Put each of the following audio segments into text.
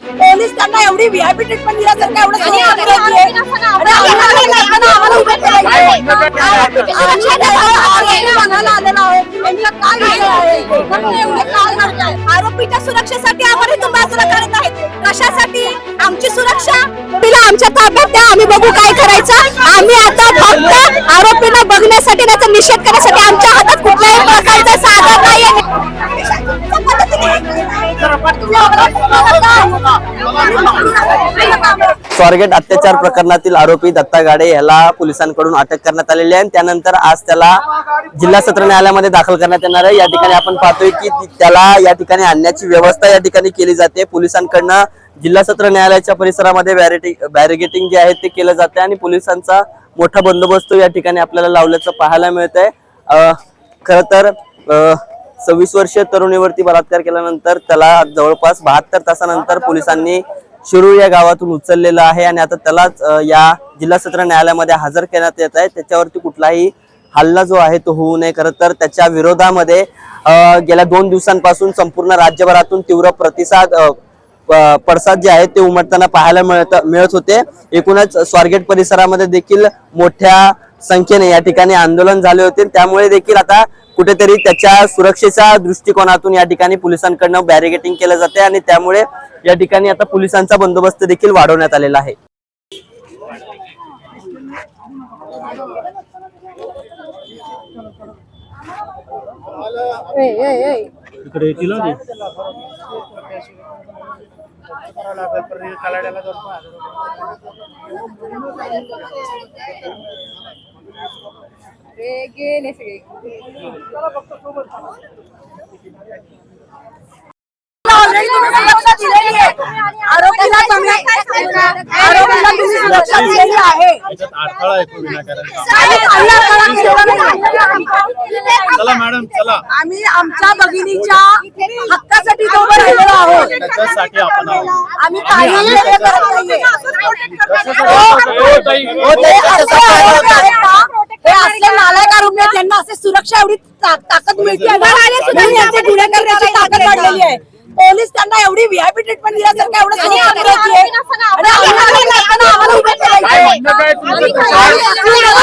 Police त्यांना एवढी VIP treatment दिल्यासारखं एवढं. आरोपीच्या सुरक्षेसाठी आम्ही आम्हाला इथून बाजूला करत आहेत कशासाठी आमची सुरक्षा तिला आमच्या ताब्यात द्या आम्ही बघू काय करायचं आम्ही आता फक्त आरोपींना बघण्यासाठी त्याचा निषेध करण्यासाठी आमच्या हातात कुठल्याही प्रकारचं साधन नाही स्वारगेट अत्याचार प्रकरणातील आरोपी दत्ता गाडे याला पोलिसांकडून अटक करण्यात आलेली आहे. आणि त्यानंतर आज त्याला जिल्हा सत्र न्यायालयामध्ये दाखल करण्यात येणार आहे. या ठिकाणी आपण पाहतोय की त्याला या ठिकाणी आणण्याची व्यवस्था या ठिकाणी केली जाते. पोलिसांकडनं जिल्हा सत्र न्यायालयाच्या परिसरामध्ये बॅरिगेटिंग जे आहे ते केलं जाते आणि पोलिसांचा मोठा बंदोबस्त या ठिकाणी आपल्याला लावल्याचं पाहायला मिळत आहे खर तर सव्वीस वर्ष तरुणीवरती बलात्कार केल्यानंतर त्याला जवळपास बहात्तर तासानंतर पोलिसांनी शिरूर या गावातून उचललेलं आहे आणि आता त्यालाच या जिल्हा सत्र न्यायालयामध्ये हजर करण्यात येत आहे. त्याच्यावरती कुठलाही हल्ला जो आहे तो होऊ नये. खरं तर त्याच्या विरोधामध्ये गेल्या दोन दिवसांपासून संपूर्ण राज्यभरातून तीव्र प्रतिसाद प- पडसाद जे आहेत ते उमटताना पाहायला मिळत मिळत होते. एकूणच स्वारगेट परिसरामध्ये देखील मोठ्या संख्येने या ठिकाणी आंदोलन झाले होते. त्यामुळे देखील आता कुठेतरी त्याच्या सुरक्षेच्या दृष्टिकोनातून या ठिकाणी पोलिसांकडनं बॅरिगेटिंग केलं जाते आणि त्यामुळे या ठिकाणी आता पोलिसांचा बंदोबस्त देखील वाढवण्यात आलेला आहे. ते. ऑलरेडी तुम्ही सुरक्षा दिलेली आहे आरोपीला तुम्ही आरोपीला तुम्ही सुरक्षा दिलेली आहे याच्यात अडथळा येतो विनाकारण आणि हल्ला करा केलेला नाही. चला मॅडम चला आम्ही आमच्या भगिनीच्या हक्कासाठी तो उभं राहिलेलो आहोत त्याच्यासाठी आपण आहोत. आम्ही काहीही वेगळं करत नाहीये. हो, ताई. हे असले आरोपी आहेत ना, हे असले नालायक आरोपी आहेत त्यांना असे सुरक्षा एवढी ता- ताकद मिळते ना, म्हणून यांचे गुन्हे करण्याची ताकद वाढलेली आहे पोलीस त्यांना एवढी व्हीआयपी ट्रीटमेंट दिल्यासारखं एवढं आणि सहकार्य आम्हाला केलंय. आरोपींना आणि आम्हाला नसताना आम्हाला उभं केलंय. काय म्हणणं काय तुमचं? आम्ही काय-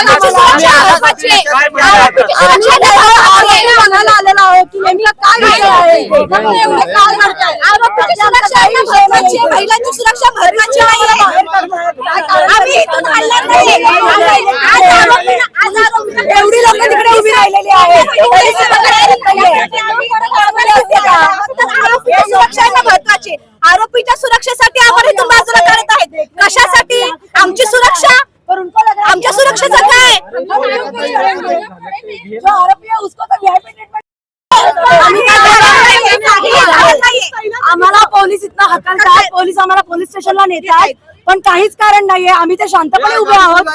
आमची सुरक्षा आरोपाची आहे. काय म्हणणं आहे? आमच्या घरावर आरोपी बघायला आलेलो आहोत की नेमकं काय विषय आहे आपण एवढे काय करताय? आरोपीची सुरक्षा ही महत्त्वाची आहे. महिलांची सुरक्षा महत्त्वाची आहे आम्ही इथून हलणार नाही. आज आरोपींना- आज आरोपींना एवढी लोक तिकडे उभी राहिलेली आहेत पोलीस इथं काय करत नाहीये. आरोपीची सुरक्षा ही आरोपीच्या सुरक्षेसाठी आपण इथून बाजूला करत आहेत. कशासाठी? आमची सुरक्षा? आमच्या सुरक्षेचं काय? आरोपी है उसको तो VIP ट्रीटमेंट आम्ही आम्हाला पोलीस इथं हकलतात. पोलीस आम्हाला पोलीस स्टेशनला नेतात. पण काहीच कारण नाहीये. आम्ही ते शांतपणे उभे आहोत.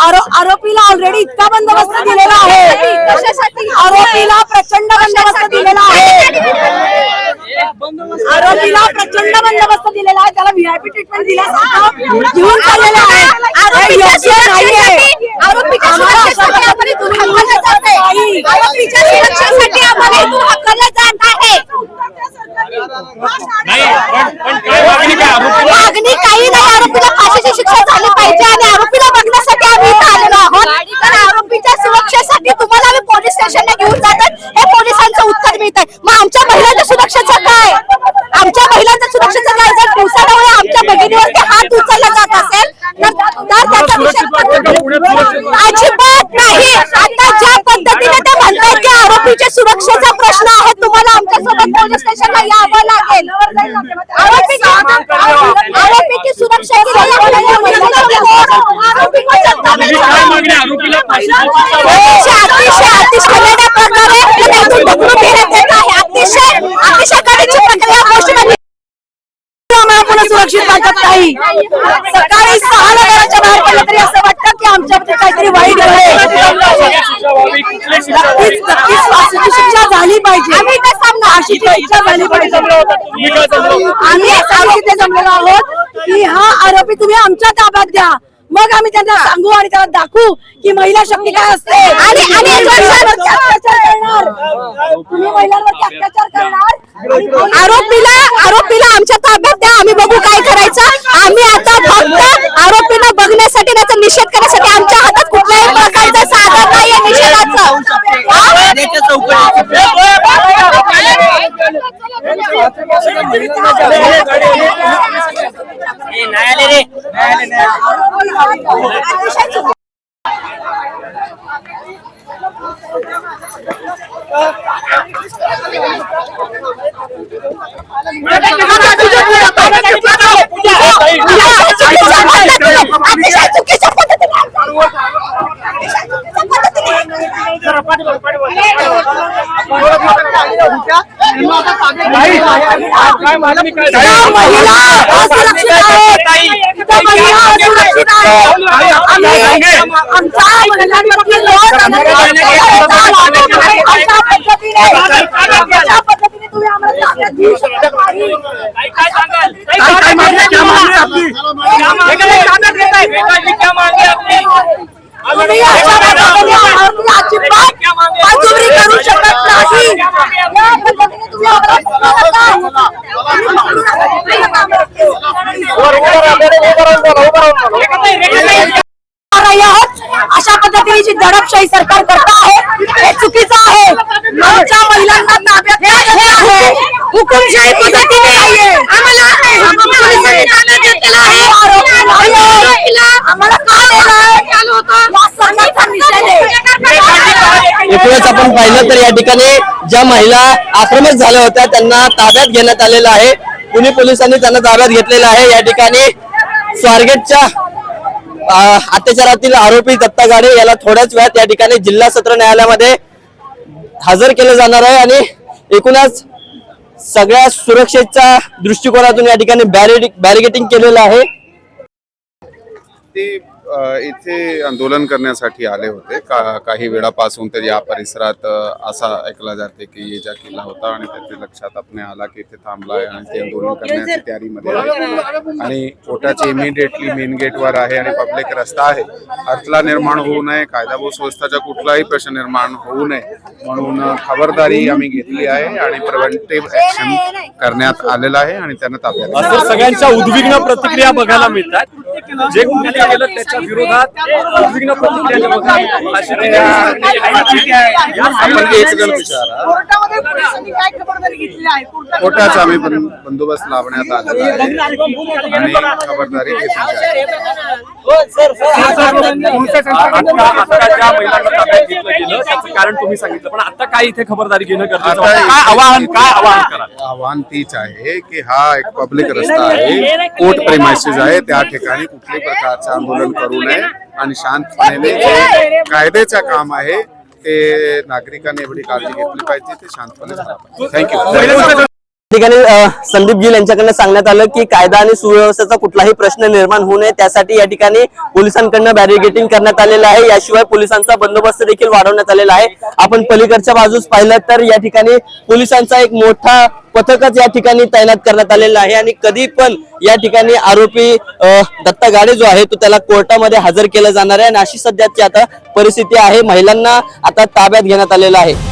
आरो- आरोपीला ऑलरेडी इतका बंदोबस्त दिलेला आहे. आरोपीला प्रचंड बंदोबस्त दिलेला आहे. आरोपीला प्रचंड बंदोबस्त दिलेला आहे. त्याला व्हीआयपी ट्रीटमेंट दिल्यासारखं घेऊन चाललेलं आहे. हे. आरोपीच्या सुरक्षेसाठी आम्हाला इथून हकललं जात आहे नाही पण पण काय मागणी काय आरोपीला मागणी काही नाही आरोपीला फाशीची शिक्षा झाली पाहिजे आणि आरोपीला बघण्यासाठी आम्ही इथं आलेलो आहोत तर आरोपीच्या सुरक्षेसाठी तुम्हाला आम्ही पोलीस स्टेशनला घेऊन जातात हे पोलिसांचं उत्तर मिळत आहे मग आमच्या महिलांच्या सुरक्षेचं काय आमच्या महिलांच्या सुरक्षेचं काय जर दिवसाढवळे आमच्या भगिनीवरती हात उचलला जात असेल तर तर त्याचा विषय अजिबात नाही आता ज्या पद्धतीने ते म्हणतात की आरोपीच्या सुरक्षेचा प्रश्न आहे तुम्हाला आमच्यासोबत पोलीस स्टेशनला यावं लागेल आरोपी आरोपीची सुरक्षा तुमची काय मागणी आरोपीला फाशीची शिक्षा व्हावी? अतिशय अतिशय वेगळ्या प्रकारे त्यातून ढकलून देण्यात येत आहे. अतिशय अतिशय कडेची प्रक्रिया या गोष्टीमध्ये आम्हाला पुन्हा सुरक्षित वाटत नाही. सकाळी सहाला घराच्या बाहेर पडलं तरी असं वाटतं की आमच्यामध्ये काहीतरी वाईट घडलंय पाहिजे. आम्ही फाशीची शिक्षा झाली पाहिजे. तुम्ही. काय जमलो आम्ही आम्ही इथे जमलेलो आहोत की हा आरोपी तुम्ही आमच्या ताब्यात द्या मग आम्ही त्यांना सांगू आणि त्याला दाखवू की महिला शक्ती काय असते. आणि- आणि महिलांवरती अत्याचार करणार. तुम्ही महिलांवरती अत्याचार करणार. आणि पोलीस- आरोपीला आरोपीला आमच्या ताब्यात द्या. आम्ही बघू काय करायचं. महिला त्या महिला असुरक्षित आहेत. आम्ही आमच्या महिलांवरती लोक अशा पद्धतीने अशा पद्धतीने तुम्ही आम्हाला ताब्यात घेऊ शकत नाही. तुम्ही अशा पद्धतीने आम्ही अजिबात पायचुरी करू शकत नाही या पद्धतीने तुम्ही आम्हाला बोलता. आम्ही पकडू नाही आहोत अशा पद्धतीने जी दडपशाही सरकार करत आहे. हे चुकीचं आहे. आमच्या महिलांना ताब्यात घ्यायचं आहे. हुकुमशाही पद्धतीने नाहीये. आम्हाला पोलिसांनी एकूणच आपण पाहिलं तर या ठिकाणी ज्या महिला आक्रमक झाल्या होत्या त्यांना ताब्यात घेण्यात आलेलं आहे. पुणे पोलिसांनी त्यांना ताब्यात घेतलेलं आहे. या ठिकाणी स्वारगेटच्या अत्याचारातील आरोपी दत्ता गाडे याला थोड्याच वेळात या ठिकाणी जिल्हा सत्र न्यायालयामध्ये हजर केलं जाणार आहे आणि एकूणच सगळ्या सुरक्षेच्या दृष्टिकोनातून या ठिकाणी बॅरिगेटिंग केलेलं आहे. ते इथे आंदोलन करण्यासाठी आले होते. का काही वेळापासून तर या परिसरात असा ऐकला जाते की ये जा किल्ला होता आणि त्याचे लक्षात आपण आला की इथे थांबला आहे आणि ते आंदोलन करण्याची तयारीमध्ये आहे. आणि कोर्टाचे इमिडिएटली मेन गेटवर आहे आणि पब्लिक रस्ता आहे. अडथळा निर्माण होऊ नये कायदा व सुव्यवस्थाचा कुठलाही प्रश्न निर्माण होऊ नये म्हणून खबरदारी आम्ही घेतली आहे आणि प्रिव्हेंटिव्ह ऍक्शन करण्यात आलेलं आहे आणि त्यांना ताब्यात सगळ्यांच्या उद्विग्न प्रतिक्रिया बघायला मिळतात. जे कुणी केलं त्याच्या विरोधात उद्विग्न प्रतिक्रिया कोर्टाचा आम्ही बंदोबस्त लावण्यात आलेला आहे. आणि खबरदारी घेतली आता ज्या महिलांना ताब्यात घेतलं गेलं. कारण तुम्ही सांगितलं पण आता काय इथे खबरदारी घेणं गरजेचं आता वाटतं? काय आवाहन काय आवाहन करा? आव्हान तीच आहे की हा एक पब्लिक रस्ता आहे. कोर्ट प्रेमायसेस आहे. त्या ठिकाणी कुठल्याही प्रकारचं आंदोलन करू नये. आणि शांतपणे जे कायद्याचं काम आहे. ते नागरिकांनी एवढी काळजी घेतली पाहिजे ते शांतपणे झालं पाहिजे. थँक्यू या ठिकाणी संदीप गिल यांच्याकडनं सांगण्यात आलं की कायदा आणि सुव्यवस्थेचा कुठलाही प्रश्न निर्माण होऊ नये. त्यासाठी या ठिकाणी पोलिसांकडनं बॅरिगेटिंग करण्यात आलेलं आहे. याशिवाय पोलिसांचा बंदोबस्त देखील वाढवण्यात आलेला आहे. आपण पलीकडच्या बाजूस पाहिलं तर या ठिकाणी पोलिसांचा एक मोठा पथकच या ठिकाणी तैनात करण्यात आलेला आहे. आणि कधी पण या ठिकाणी आरोपी दत्ता गाडे जो आहे तो त्याला कोर्टामध्ये हजर केलं जाणार आहे. आणि अशी सध्याची आता परिस्थिती आहे. महिलांना आता ताब्यात घेण्यात आलेलं आहे.